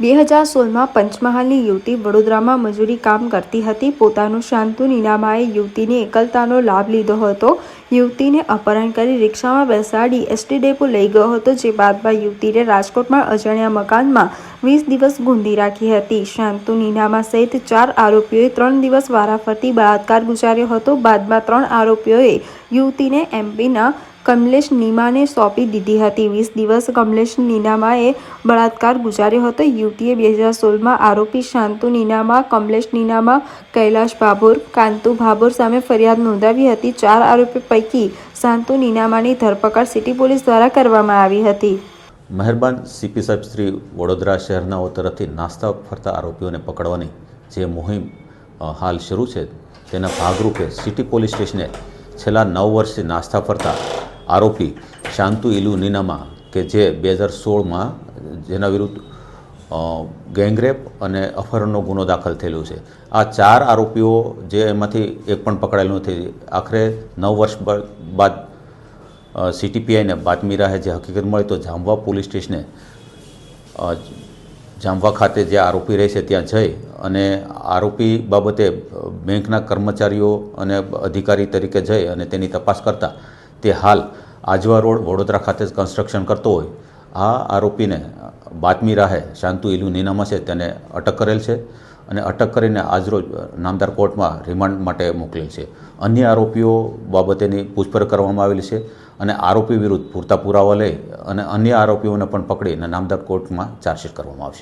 બે હજાર સોળમાં પંચમહાલની યુવતી વડોદરામાં મજૂરી કામ કરતી હતી. પોતાનું શાંતુ નીનામાએ યુવતીની એકલતાનો લાભ લીધો હતો. યુવતીને અપહરણ કરી રિક્ષામાં બેસાડી એસટી ડેપો લઈ ગયો હતો, જે બાદમાં યુવતીને રાજકોટમાં અજાણ્યા મકાનમાં વીસ દિવસ ગુંદી રાખી હતી. શાંતુ નીનામા સહિત ચાર આરોપીઓએ ત્રણ દિવસ વારાફરતી બળાત્કાર ગુજાર્યો હતો. બાદમાં ત્રણ આરોપીઓએ યુવતીને એમપીના કમલેશ નીમાને સોંપી દીધી હતી. વીસ દિવસ કમલેશ નીનામાએ બળાત્કાર ગુજાર્યો હતો. યુવતીએ બે હજાર સોળમાં આરોપી શાંતુ નીનામા, કમલેશ નીનામા, કૈલાશ ભાભોર, કાંતુ ભાભોર સામે ફરિયાદ નોંધાવી હતી. ચાર આરોપી પૈકી શાંતુ નીનામાની ધરપકડ સિટી પોલીસ દ્વારા કરવામાં આવી હતી. મહેરબાન સીપી સાહેબ શ્રી વડોદરા શહેરનાઓ તરફથી નાસ્તા ફરતા આરોપીઓને પકડવાની જે મુહિમ હાલ શરૂ છે તેના ભાગરૂપે સિટી પોલીસ સ્ટેશને છેલ્લા નવ વર્ષથી નાસ્તા ફરતા આરોપી શાંતુ ઇલુ નીનામા કે જે બે હજાર સોળમાં જેના વિરુદ્ધ ગેંગરેપ અને અપહરણનો ગુનો દાખલ થયેલો છે. આ ચાર આરોપીઓ જે એમાંથી એક પણ પકડાયેલું નથી. આખરે નવ વર્ષ બાદ સીટીપીઆઈને બાતમી રાહે જે હકીકત મળી તો જામવા પોલીસ સ્ટેશને જામવા ખાતે જે આરોપી રહે છે ત્યાં જઈ અને આરોપી બાબતે બેંકના કર્મચારીઓ અને અધિકારી તરીકે જઈ અને તેની તપાસ કરતા તે હાલ આજવા રોડ વડોદરા ખાતે જ કન્સ્ટ્રક્શન કરતો હોય. આ આરોપીને બાતમી રાહે શાંતુ ઇલુ નીનામા છે તેને અટક કરેલ છે અને અટક કરીને આજરોજ નામદાર કોર્ટમાં રિમાન્ડ માટે મોકલેલ છે. અન્ય આરોપીઓ બાબતેની પૂછપરછ કરવામાં આવેલી છે અને આરોપી વિરુદ્ધ પૂરતા પુરાવા લઈ અને અન્ય આરોપીઓને પણ પકડીને નામદાર કોર્ટમાં ચાર્જશીટ કરવામાં આવશે.